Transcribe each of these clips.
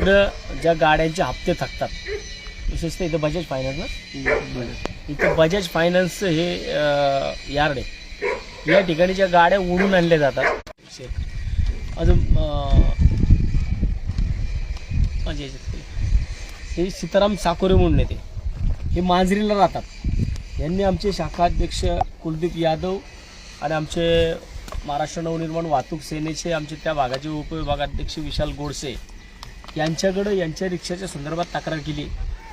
इकडं ज्या गाड्यांचे हप्ते थकतात विशेषतः इथं बजाज फायनान्स इथं बजाज फायनान्सचं हे यार्ड आहे. या ठिकाणी ज्या गाड्या ओढून आणल्या जातात अजून माझ्या हे सीताराम साकोरे म्हणून येते. हे मांजरीला राहतात. यांनी आमचे शाखाध्यक्ष कुलदीप यादव आणि आमचे महाराष्ट्र नवनिर्माण वाहतूक सेनेचे आमचे त्या भागाचे उपविभागाध्यक्ष विशाल गोडसे यांच्याकडं यांच्या रिक्षाच्या संदर्भात तक्रार केली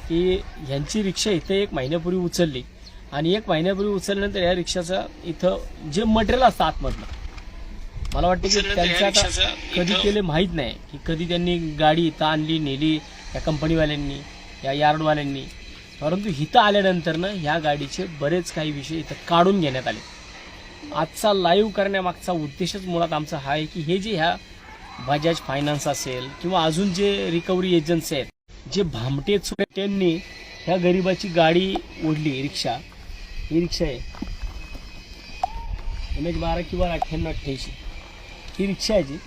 की ह्यांची रिक्षा इथं एक महिन्यापूर्वी उचलली. आणि एक महिन्यापूर्वी उचलल्यानंतर या रिक्षाचं इथं जे मटेरियल असतं आतमधलं मला वाटतं की त्यांचं आता कधी केले माहीत नाही की कधी त्यांनी गाडी इथं आणली नेली या कंपनीवाल्यांनी या यार्डवाल्यांनी परंतु इथं आल्यानंतर ना ह्या गाडीचे बरेच काही विषय इथं काढून घेण्यात आले. आजचा लाईव्ह करण्यामागचा उद्देशच मुळात आमचा हा आहे की हे जे ह्या बजाज फायनान्स असेल किंवा अजून जे रिकव्हरी एजन्सी आहेत जे भामटे त्यांनी ह्या गरिबाची गाडी ओढली रिक्षा. ही रिक्षा आहे. एम एच बारा किंवा अठ्ठ्याण्णव अठ्ठ्याऐंशी. ही रिक्षा आहे जी.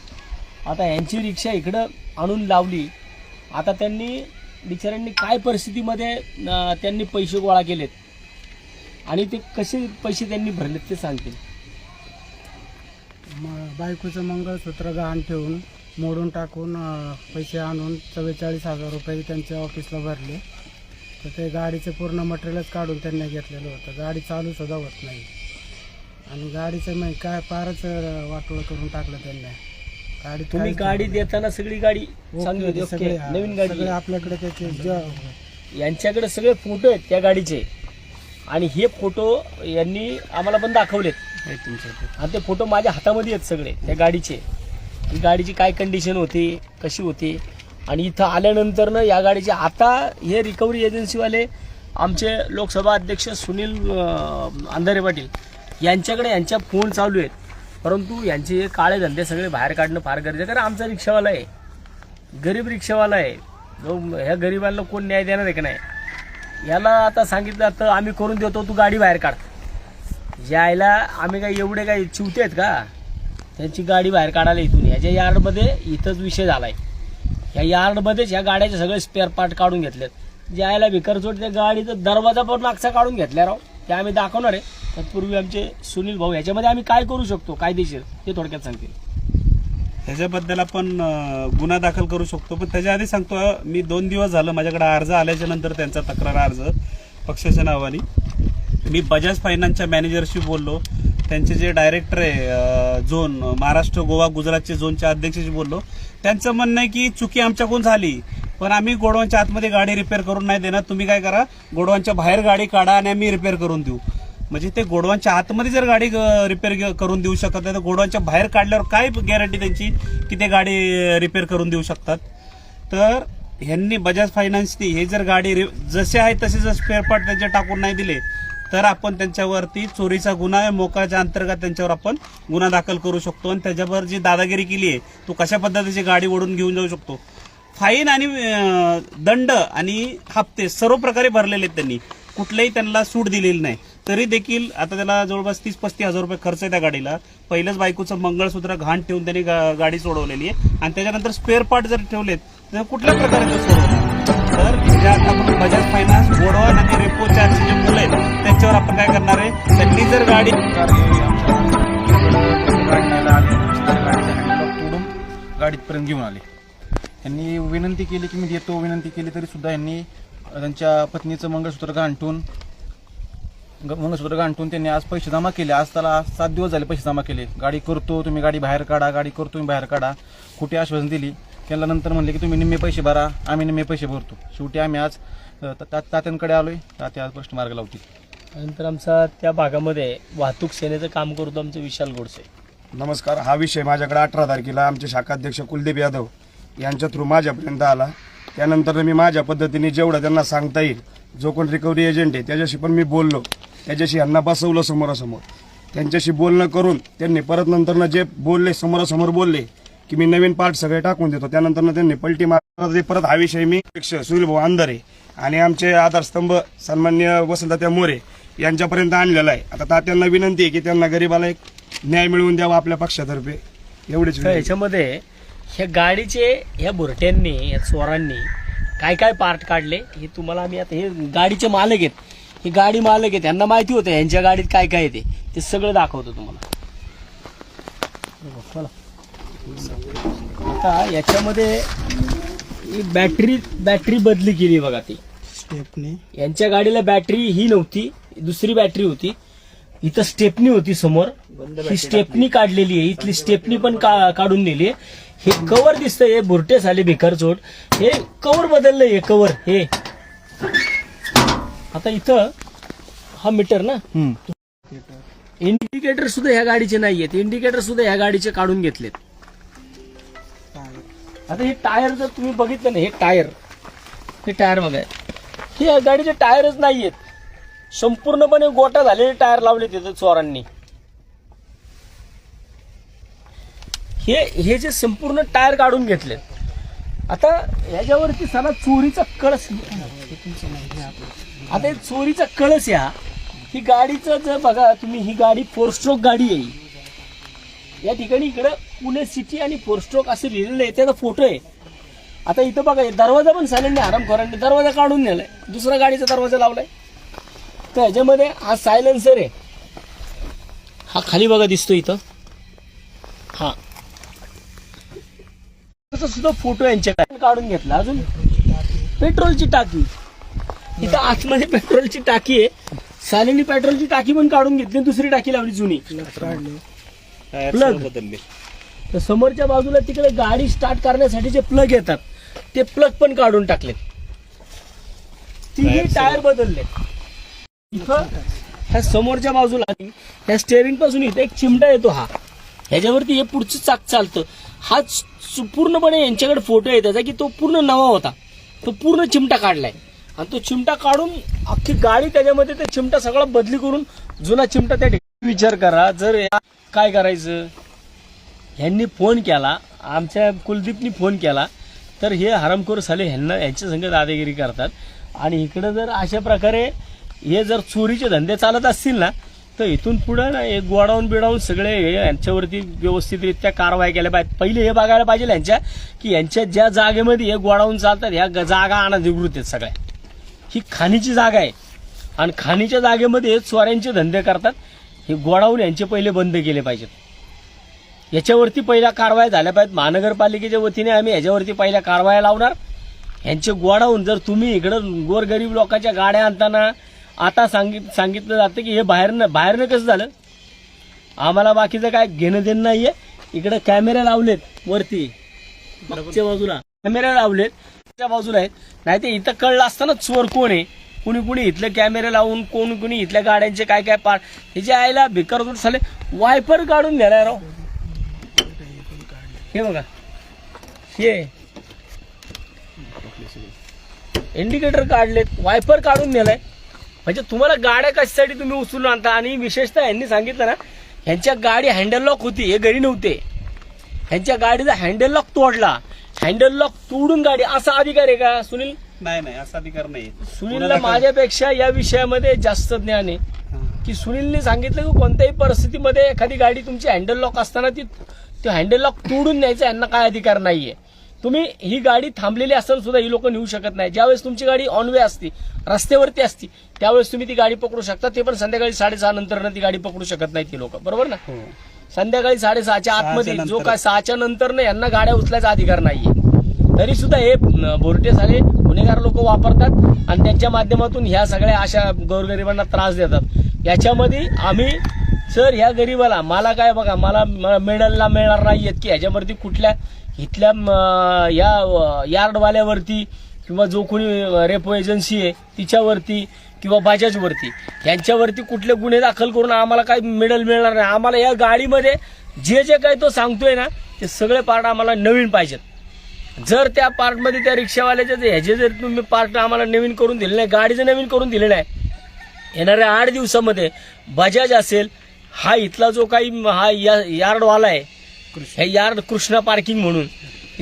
आता यांची रिक्षा इकडं आणून लावली. आता त्यांनी बिचाऱ्यांनी काय परिस्थितीमध्ये त्यांनी पैसे गोळा केलेत? आणि ते कसे पैसे त्यांनी भरलेत ते सांगतील. म- बायकोचं मंगळसूत्र गहाण ठेवून मोडून टाकून अं, पैसे आणून चव्वेचाळीस हजार रुपये त्यांच्या ऑफिसला भरले. तर ते गाडीचं पूर्ण मटेरियलच काढून त्यांनी घेतलेलं होतं. गाडी चालू सुद्धा होत नाही. आणि गाडीचं मग काय फारच अं, वाटोळं करून टाकलं त्यांनी. गाडी तुम्ही गाडी देताना सगळी गाडी चांगली होती. ओके नवीन गाडी. आहे. आपल्याकडे त्याचे ज- यांच्याकडे सगळे फोटो आहेत त्या गाडीचे. आणि हे फोटो यांनी आम्हाला पण दाखवलेत. आणि ते फोटो माझ्या हातामध्ये आहेत सगळे त्या गाडीचे. ही गाडीची काय कंडिशन होती कशी होती? आणि इथं आल्यानंतर ना या गाडीचे आता हे रिकव्हरी एजन्सीवाले आमचे लोकसभा अध्यक्ष सुनील अंधारे पाटील यांच्याकडे यांच्या फोन चालू आहेत. परंतु यांचे हे काळे धंदे सगळे बाहेर काढणं फार गरजेचं कारण आमचा रिक्षावाला आहे. गरीब रिक्षावाला आहे. जो ह्या गरिबांना कोण न्याय देणार आहे का नाही? याला आता सांगितलं तर आम्ही करून देतो तू गाडी बाहेर काढ. यायला आम्ही काय एवढे काय चिवते आहेत का? त्यांची गाडी बाहेर काढायला इथून. याच्या यार्डमध्ये इथंच विषय झालाय. या यार्डमध्येच ह्या गाड्याचे सगळे स्पेअर पार्ट काढून घेतलेत. ज्यायला भिकरचोट त्या गाडीचा दरवाजा पण मागचा काढून घेतल्या राव. ते आम्ही दाखवणार आहे. तत्पूर्वी आमचे सुनील भाऊ याच्यामध्ये आम्ही काय करू शकतो? कायदेशीर. ते थोडक्यात सांगतील. त्याच्याबद्दल आपण गुन्हा दाखल करू शकतो. पण त्याच्या आधी सांगतो मी दोन दिवस झालं माझ्याकडे अर्ज आल्याच्यानंतर त्यांचा तक्रार अर्ज पक्षाच्या नावाने. मी बजाज फायनान्सच्या मॅनेजरशी बोललो. त्यांचे जे डायरेक्टर आहे झोन महाराष्ट्र गोवा गुजरातचे झोनच्या अध्यक्षाशी बोललो. त्यांचं म्हणणं आहे की चुकी आमच्याकडून झाली पण आम्ही गोडवांच्या आतमध्ये गाडी रिपेअर करून नाही देणार. तुम्ही काय करा गोडवांच्या बाहेर गाडी काढा आणि आम्ही रिपेअर करून देऊ. म्हणजे ते गोडवांच्या आतमध्ये जर गाडी रिपेअर करून देऊ शकत नाही तर गोडवांच्या बाहेर काढल्यावर काय गॅरंटी त्यांची की ते गाडी रिपेअर करून देऊ शकतात? तर ह्यांनी बजाज फायनान्सनी हे जर गाडी रि- जसे आहे तसे जर स्पेअर पार्ट त्यांचे टाकून नाही दिले तर आपण त्यांच्यावरती चोरीचा गुन्हा आहे मोकाच्या अंतर्गत त्यांच्यावर आपण गुन्हा दाखल करू शकतो. आणि त्याच्यावर जी दादागिरी केली आहे तो कशा पद्धतीची गाडी ओढून घेऊन जाऊ शकतो? फाईन आणि दंड आणि हप्ते सर्व प्रकारे भरलेले आहेत त्यांनी. कुठलेही त्यांना सूट दिलेली नाही. तरी देखील आता त्याला जवळपास तीस पस्तीस हजार रुपये खर्च आहे त्या गाडीला. पहिलंच बायकोचं मंगळसूत्र घाण ठेवून त्यांनी गा- गाडी सोडवलेली आहे. आणि त्याच्यानंतर स्पेअर पार्ट जर ठेवलेत तर कुठल्या प्रकारे ते तर ज्या आता बजाज फायनान्स गोडवान आणि रेपो चार्जचे जे मुलं आहेत त्याच्यावर आपण काय करणार आहे? त्यांनी जर गाडी तोडून गाडीतपर्यंत घेऊन आले. त्यांनी विनंती केली की मी देतो विनंती केली तरी सुद्धा यांनी त्यांच्या पत्नीचं मंगळसूत्र गांठून ग- मंगळसूत्र गांठून त्यांनी आज पैसे जमा केले. आज त्याला सात दिवस झाले पैसे जमा केले. गाडी करतो तुम्ही गाडी बाहेर काढा गाडी करतो तुम्ही बाहेर काढा. कुठे आश्वासन दिली. त्यांना नंतर म्हणले की तुम्ही निम्मे पैसे भरा आम्ही निम्मे पैसे भरतो. शेवटी आम्ही आज ता- तात्यांकडे आलोय. तात्या आज प्रश्न मार्ग लावतील. त्यानंतर आमचा त्या भागामध्ये वाहतूक सेनेचं काम करतो आमचं विशाल गोडसे. नमस्कार हा विषय माझ्याकडे अठरा तारखेला आमचे शाखाध्यक्ष कुलदीप यादव यांच्या थ्रू माझ्यापर्यंत आला. त्यानंतर मी माझ्या पद्धतीने जेवढं त्यांना सांगता येईल जो कोण रिकव्हरी एजंट आहे त्याच्याशी पण मी बोललो. त्याच्याशी यांना बसवलं समोरासमोर. त्यांच्याशी बोलणं करून त्यांनी परत नंतरनं जे बोलले समोरासमोर बोलले की मी नवीन पार्ट सगळे टाकून देतो. त्यानंतर त्यांनी पलटी मारली परत हा विषय मी अध्यक्ष सुनील भाऊ अंधारे आणि आमचे आधारस्तंभ सन्मान्य वसंतत्या मोरे यांच्यापर्यंत आणलेला आहे. आता तात्यांना विनंती आहे की त्यांना गरीबाला एक न्याय मिळवून द्यावा आपल्या पक्षातर्फे. एवढीच तर विनंती. याच्यामध्ये ह्या गाडीचे ह्या बुरट्यांनी या चोरांनी काय काय पार्ट काढले? हे तुम्हाला आम्ही आता हे गाडीचे मालक आहेत. हे गाडी मालक आहेत. यांना माहिती होतं यांच्या गाडीत काय काय येते ते. सगळं दाखवतो तुम्हाला. हे. आता याच्यामध्ये ही बॅटरी बॅटरी बदली केली बघा ती. स्टेपनी यांच्या गाडीला बॅटरी ही नव्हती. दुसरी बॅटरी होती. इथं स्टेपनी होती समोर. ही स्टेपनी काढलेली आहे. इथली स्टेपनी पण काढून दिली आहे. हे कवर दिसतंय. हे बुरटे झाले बेकार चोट. हे कवर बदललंय. हे कवर हे. आता इथं हा मीटर ना? इंडिकेटर सुद्धा ह्या गाडीचे नाहीयेत. इंडिकेटर सुद्धा ह्या गाडीचे काढून घेतलेत. आता हे टायर जर तुम्ही बघितलं ना हे टायर. हे टायर बघा. हे गाडीचे टायरच नाहीयेत. संपूर्णपणे गोटा झालेले टायर लावले तिथे चोरांनी. हे हे जे संपूर्ण टायर काढून घेतले. आता ह्याच्यावरती सला चोरीचा कळस आता चोरीचा कळस या ही गाडीचं जर बघा तुम्ही ही गाडी फोर स्ट्रोक गाडी आहे. या ठिकाणी इकडं पुणे सिटी आणि फोर स्ट्रोक असं लिहिलेलं आहे त्याचा फोटो आहे. आता इथं बघा दरवाजा पण सायलेंट आरामखोरांनी. दरवाजा काढून नेलाय. दुसरा गाडीचा दरवाजा लावलाय. तर ह्याच्यामध्ये हा सायलेन्सर आहे. हा खाली बघा दिसतो इथं. हा. सुद्धा फोटो यांच्याकडे काढून घेतला. अजून पेट्रोलची टाकी. इथं आतमध्ये पेट्रोलची टाकी आहे. सायलेंटली पेट्रोलची टाकी पण काढून घेतली दुसरी टाकी लावली जुनी. बदलले तर समोरच्या बाजूला तिकडे गाडी स्टार्ट करण्यासाठी जे प्लग येतात ते प्लग पण काढून टाकलेत. Tyre टायर बदलले इथं ह्या समोरच्या बाजूला ह्या स्टेअरिंगपासून इथे एक चिमटा येतो हा. ह्याच्यावरती हे पुढचं चाक चालतं. हा पूर्णपणे यांच्याकडे फोटो आहे. त्याचा की तो पूर्ण नवा होता. तो पूर्ण चिमटा काढलाय. आणि तो चिमटा काढून अख्खी गाडी त्याच्यामध्ये ते चिमटा सगळा बदली करून जुना चिमटा त्या ठिकाणी विचार करा जर या- काय करायचं? ह्यांनी फोन केला आमच्या कुलदीपनी फोन केला तर हे हरामखोर साले ह्यांना यांच्या संग दादागिरी करतात. आणि इकडं जर अशा प्रकारे हे जर चोरीचे धंदे चालत असतील ना तर इथून पुढं ना एक गोडाऊन बिडाऊन सगळे हे यांच्यावरती व्यवस्थितरित्या कारवाई केल्या पाहिजे. पहिले हे बघायला पाहिजे यांच्या की यांच्या ज्या जागेमध्ये हे गोडाऊन चालतात ह्या ग- जागा अनधिकृत आहेत सगळ्या. ही खाणीची जागा आहे. आणि खाणीच्या जागेमध्ये चोऱ्यांचे धंदे करतात. हे गोडाऊन यांचे पहिले बंद केले पाहिजेत. याच्यावरती पहिल्या कारवाया झाल्या पाहिजेत. महानगरपालिकेच्या वतीने आम्ही याच्यावरती पहिल्या कारवाया लावणार. यांचे गोडाऊन जर तुम्ही इकडं गोरगरीब लोकांच्या गाड्या आणताना आता सांगित सांगितलं जातं की हे बाहेरनं बाहेरनं कसं झालं? आम्हाला बाकीचं काय घेणं देणं नाहीये. इकडे कॅमेरे लावलेत वरती. मागच्या बाजूला. कॅमेरे लावलेत. त्या बाजूला आहेत. नाही ते इथं कळलं असताना चोर कोण आहे? कुणी कुणी इथले कॅमेरे लावून कोण कुणी इथल्या गाड्यांचे काय काय पार्ट हे जे आयला बेकार होत झाले वायपर काढून नेलाय राव. हे बघा. हे. इंडिकेटर काढलेत वायपर काढून नेलाय. म्हणजे तुम्हाला गाड्या कशासाठी तुम्ही उचलून आणता? आणि विशेषतः यांनी सांगितलं ना ह्यांच्या गाडी हँडल लॉक होती हे घरी नव्हते. ह्यांच्या गाडीचा हँडल लॉक तोडला. हँडल लॉक तोडून गाडी असा अधिकार आहे का सुनील? नाही नाही असा अधिकार नाही. सुनीलला माझ्यापेक्षा या विषयामध्ये जास्त ज्ञान आहे. की सुनीलने सांगितलं की कोणत्याही परिस्थितीमध्ये एखादी गाडी तुमची हँडल लॉक असताना ती ते हँडल लॉक तोडून न्यायचा यांना काय अधिकार नाहीये. तुम्ही ही गाडी थांबलेली असताना सुद्धा ही लोक नेऊ शकत नाही. ज्यावेळेस तुमची गाडी ऑन वे असती रस्त्यावरती असती त्यावेळेस तुम्ही ती गाडी पकडू शकता. ते पण संध्याकाळी साडेसहा नंतर ती गाडी पकडू शकत नाही ती लोक. बरोबर ना? हो. संध्याकाळी साडेसहाच्या आतमध्ये जो. काय सहाच्या नंतर ना यांना गाड्या उचलायचा अधिकार नाहीये. तरी सुद्धा हे बोरटे साले गुन्हेगार लोक वापरतात आणि त्यांच्या माध्यमातून ह्या सगळ्या अशा गोरगरिबांना त्रास देतात. याच्यामध्ये आम्ही सर ह्या गरीबाला मला काय बघा मला म- मिडलला मिळणार नाहीयेत की ह्याच्यावरती कुठल्या इथल्या या यार्डवाल्यावरती किंवा जो कोणी रेपो एजन्सी आहे तिच्यावरती किंवा बजाजवरती यांच्यावरती कुठले गुन्हे दाखल करून आम्हाला काही मिडल मिळणार नाही. आम्हाला या गाडीमध्ये जे जे काय तो सांगतोय ना ते सगळे पार्ट आम्हाला नवीन पाहिजेत. जर त्या पार्टमध्ये त्या रिक्षावाल्याच्या ह्याचे जर तुम्ही पार्ट आम्हाला नवीन करून दिले नाही गाडीचं नवीन करून दिले नाही येणाऱ्या आठ दिवसामध्ये बजाज असेल हा इथला जो काही हा या- यार्डवाला आहे हे यार्ड कृष्णा पार्किंग म्हणून.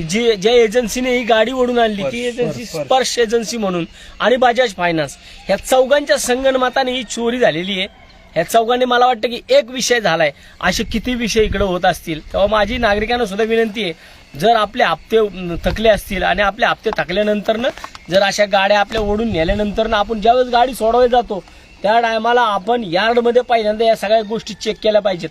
जी ज्या एजन्सीने ही गाडी ओढून आणली ती एजन्सी स्पर्श एजन्सी म्हणून. आणि बजाज फायनान्स. ह्या चौघांच्या संगणमताने ही चोरी झालेली आहे. ह्या चौघांनी मला वाटतं की एक विषय झालाय. असे किती विषय इकडे होत असतील तेव्हा माझी नागरिकांना सुद्धा विनंती आहे जर आपले हप्ते थकले असतील आणि आपले हप्ते थकल्यानंतरनं जर अशा गाड्या आपल्या ओढून नेल्यानंतरनं आपण ज्यावेळेस गाडी सोडवायला जातो त्या टायमाला आपण यार्डमध्ये पहिल्यांदा या सगळ्या गोष्टी चेक केल्या पाहिजेत.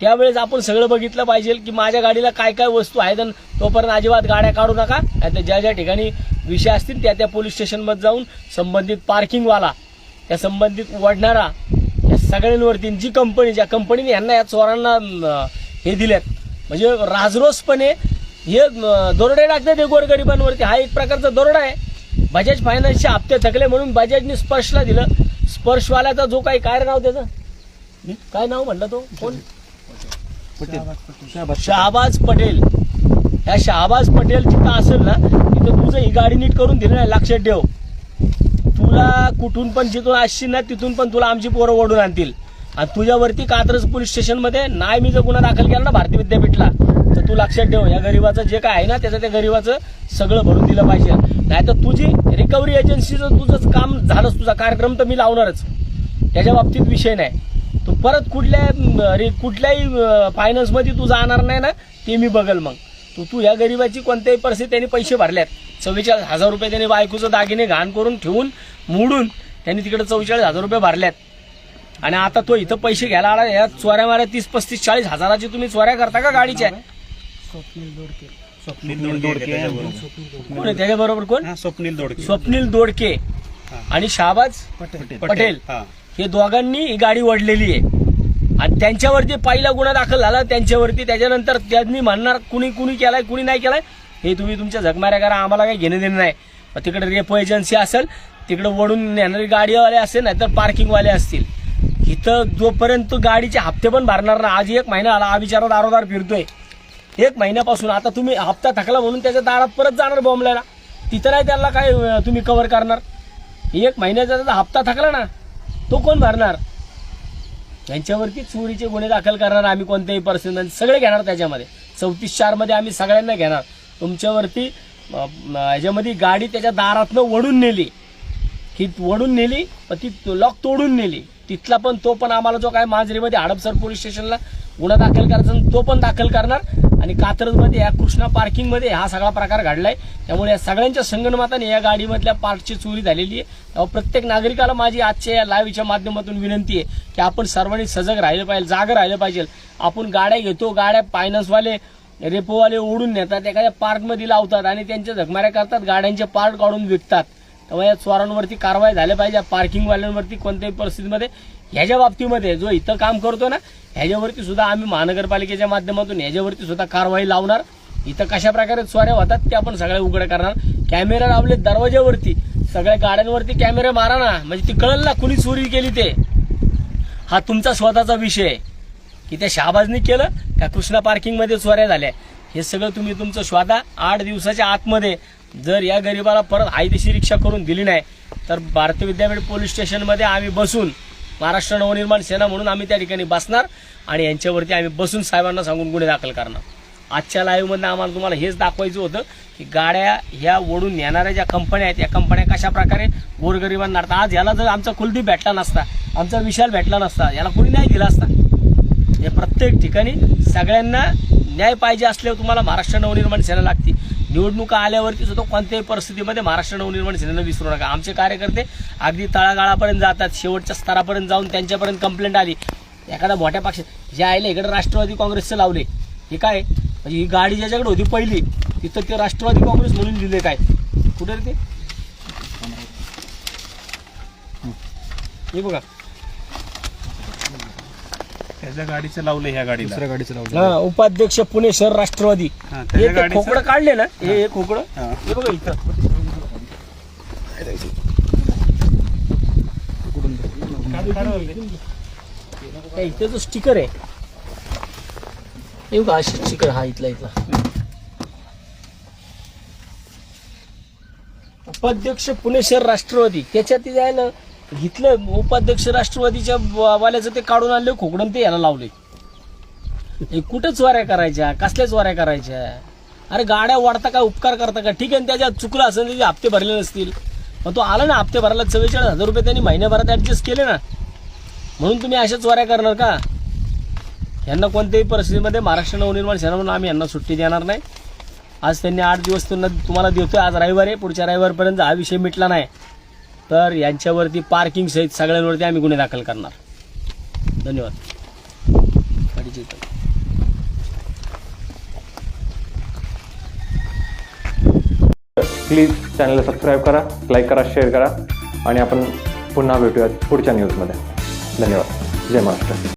त्यावेळेस आपण सगळं बघितलं पाहिजे की माझ्या गाडीला काय काय वस्तू आहेत आणि तोपर्यंत अजिबात गाड्या काढू नका. आता ज्या ज्या ठिकाणी विषय असतील त्या त्या पोलीस स्टेशनमध्ये जाऊन संबंधित पार्किंगवाला त्या संबंधित वडणारा या सगळ्यांवरती जी कंपनी ज्या कंपनीने यांना या चोरांना हे दिलेत. म्हणजे राजरोसपणे हे दरोडे टाकतात हे गोरगरिबांवरती. हा एक प्रकारचा दरोडा आहे. बजाज फायनान्सचे हप्ते थकले म्हणून बजाजने स्पर्शला दिलं. स्पर्शवाल्याचा जो काही काय नाव त्याचं? काय नाव म्हणलं तो? कोण? शहाबाज पटेल. ह्या शहाबाज पटेल जिथं असेल ना तिथं तुझं ही गाडी नीट करून दिली नाही लक्षात ठेव. तुला कुठून पण जिथून असशील ना तिथून पण तुला आमची पोरं ओढून आणतील. आणि तुझ्यावरती कात्रज पोलीस स्टेशनमध्ये नाही मी जर गुन्हा दाखल केला ना भारतीय विद्यापीठला तर तू लक्षात ठेव या गरीबाचं जे काय आहे ना त्याचं त्या गरीबाचं सगळं भरून दिलं पाहिजे. नाही तर तुझी रिकव्हरी एजन्सीचं तुझंच काम झालंच तुझा कार्यक्रम तर मी लावणारच. त्याच्या बाबतीत विषय नाही. तू परत कुठल्या रे- कुठल्याही फायनान्समध्ये तू जाणार नाही ना ते मी बघल मग. तू तू या गरीबाची कोणत्याही परिस्थिती त्यांनी पैसे भरल्यात. चव्वेचाळीस हजार रुपये त्यांनी बायकोचं दागिने घाण करून ठेवून मोडून त्यांनी तिकडे चव्वेचाळीस हजार रुपये भरल्यात. आणि आता तो इथं पैसे घ्यायला आला या चोऱ्या माऱ्या तीस पस्तीस चाळीस हजाराची तुम्ही चोऱ्या करता का गाडीच्या? स्वप्नील दोडके. स्वप्नील दोडके त्याच्याबरोबर. कोण आहे? त्याच्याबरोबर कोण? हा, स्वप्नील दोडके. स्वप्नील दोडके. आणि शाहबाज पटेल. पटेल. हा. हे दोघांनी ही गाडी ओढलेली आहे. आणि त्यांच्यावरती पहिला गुन्हा दाखल झाला. त्यांच्यावरती त्याच्यानंतर त्यांनी म्हणणार कुणी कुणी केलाय कुणी नाही केलाय हे तुम्ही तुमच्या झकमाऱ्या करा आम्हाला काही घेणं देणं नाही. मग तिकडे रेपो एजन्सी असेल तिकडे वडून नेणारी गाडीवाले असेल नाहीतर पार्किंगवाले असतील. इथं जोपर्यंत गाडीचे हप्ते पण भरणार ना आज एक महिना आला हा बिचारा दारोदार फिरतोय. एक महिन्यापासून आता तुम्ही हप्ता थकला म्हणून त्याच्या दारात परत जाणार बॉम्बलायला तिथं नाही त्याला काय तुम्ही कव्हर करणार? एक महिन्याचा त्याचा हप्ता थकला ना तो कोण भरणार? यांच्यावरती चोरीचे गुन्हे दाखल करणार आम्ही कोणत्याही पर्सन सगळे घेणार त्याच्यामध्ये. चौतीस चारमध्ये आम्ही सगळ्यांना घेणार. तुमच्यावरती याच्यामध्ये ह्याच्यामध्ये गाडी त्याच्या दारातनं वडून नेली. ही वडून नेली पण ती लॉक तोडून नेली. तिथला पण तो पण आम्हाला जो काय मांजरीमध्ये हडपसर पोलीस स्टेशनला गुन्हा दाखल करायचा आणि तो पण दाखल करणार. आणि कात्रजमध्ये या कृष्णा पार्किंगमध्ये हा सगळा प्रकार घडलाय. त्यामुळे या सगळ्यांच्या संगणमाताने या गाडीमधल्या पार्टची चोरी झालेली आहे. त्यामुळे प्रत्येक नागरिकाला माझी आजच्या या लाईव्हच्या माध्यमातून विनंती आहे की आपण सर्वांनी सजग राहिलं पाहिजे जागं राहिलं पाहिजे. आपण गाड्या घेतो गाड्या फायनान्सवाले रेपोवाले ओढून नेतात एखाद्या पार्कमध्ये लावतात आणि त्यांच्या झगमाऱ्या करतात गाड्यांचे पार्ट काढून विकतात. त्यामुळे या चोरांवरती कारवाई झाल्या पाहिजे पार्किंगवाल्यांवरती कोणत्याही परिस्थितीमध्ये ह्याच्या बाबतीमध्ये जो इथं काम करतो ना ह्याच्यावरती सुद्धा आम्ही महानगरपालिकेच्या माध्यमातून ह्याच्यावरती सुद्धा कारवाई लावणार. इथं कशा प्रकारे चोऱ्या होतात ते आपण सगळ्या उघड करणार. कॅमेरा लावले दरवाज्यावरती. सगळ्या गाड्यांवरती कॅमेरे मारा ना. म्हणजे ती कळल ना कुणी चोरी केली ते. हा तुमचा स्वतःचा विषय. आहे की त्या शहाबाजनी केलं का कृष्णा पार्किंगमध्ये चोऱ्या झाल्या. हे सगळं तुम्ही तुमचं स्वतः आठ दिवसाच्या आतमध्ये जर या गरिबाला परत हायदेशी रिक्षा करून दिली नाही तर भारतीय विद्यापीठ पोलीस स्टेशनमध्ये आम्ही बसून महाराष्ट्र नवनिर्माण सेना म्हणून आम्ही त्या ठिकाणी बसणार आणि यांच्यावरती आम्ही बसून साहेबांना सांगून गुन्हे दाखल करणार. आजच्या लाईव्हमधनं आम्हाला तुम्हाला हेच दाखवायचं होतं की गाड्या ह्या ओढून नेणाऱ्या ज्या कंपन्या आहेत या कंपन्या कशा प्रकारे गोरगरिबांना नाडतात आज याला जर आमचा कुलदीप भेटला नसता आमचा विशाल भेटला नसता याला कोणी नाही दिला असता? हे प्रत्येक ठिकाणी सगळ्यांना न्याय पाहिजे असल्यावर तुम्हाला महाराष्ट्र नवनिर्माण सेना लागते. निवडणुका आल्यावरती सुद्धा कोणत्याही परिस्थितीमध्ये महाराष्ट्र नवनिर्माण सेनेनं विसरू नका. आमचे कार्यकर्ते अगदी तळागाळापर्यंत जातात शेवटच्या स्तरापर्यंत जाऊन त्यांच्यापर्यंत कंप्लेंट आली. एखाद्या मोठ्या पक्षात जे आले इकडे राष्ट्रवादी काँग्रेसचं लावले. हे काय? म्हणजे ही गाडी ज्याच्याकडे होती पहिली तिथं ते राष्ट्रवादी काँग्रेस म्हणून दिले काय? कुठे ते? हे बघा. त्याच्या गाडीचं लावलं ह्या गाडीला. दुसऱ्या गाडीचं लावलं हा उपाध्यक्ष पुणे शहर राष्ट्रवादी. हा, हे त्याच्या ते गाडीचं खोकडं काढले ना हे हे खोकडं. हा. हे बघा इथं. काय इथे जो स्टिकर आहे. हे बघा अशी स्टिकर हा इथला इथला. उपाध्यक्ष पुणे शहर राष्ट्रवादी. त्याच्यात जायला इथलं उपाध्यक्ष राष्ट्रवादीच्या वाल्याचं ते काढून आणले खोकडून ते याला लावले. हे कुठं चोऱ्या करायच्या? कसल्या चोऱ्या करायच्या? अरे गाड्या वाढता का उपकार करता का? ठीक आहे ना, चुकलं असेल त्याचे हप्ते भरले नसतील. मग तो आला ना हप्ते भरायला चव्वेचाळीस हजार रुपये त्यांनी महिन्याभरात ॲडजस्ट केले ना. म्हणून तुम्ही अशा चोऱ्या करणार का? यांना कोणत्याही परिस्थितीमध्ये महाराष्ट्र नवनिर्माण सेना म्हणून आम्ही यांना सुट्टी देणार नाही. आज त्यांनी आठ दिवस त्यांना तुम्हाला देतोय आज रविवार आहे पुढच्या रविवारपर्यंत हा विषय मिटला नाही. तर यांच्यावरती पार्किंग सहित सगळ्यांवरती आम्ही गुन्हे दाखल करणार. धन्यवाद. प्लीज चॅनलला सबस्क्राईब करा लाईक करा शेअर करा आणि आपण पुन्हा भेटूयात पुढच्या न्यूजमध्ये धन्यवाद. जय महाराष्ट्र.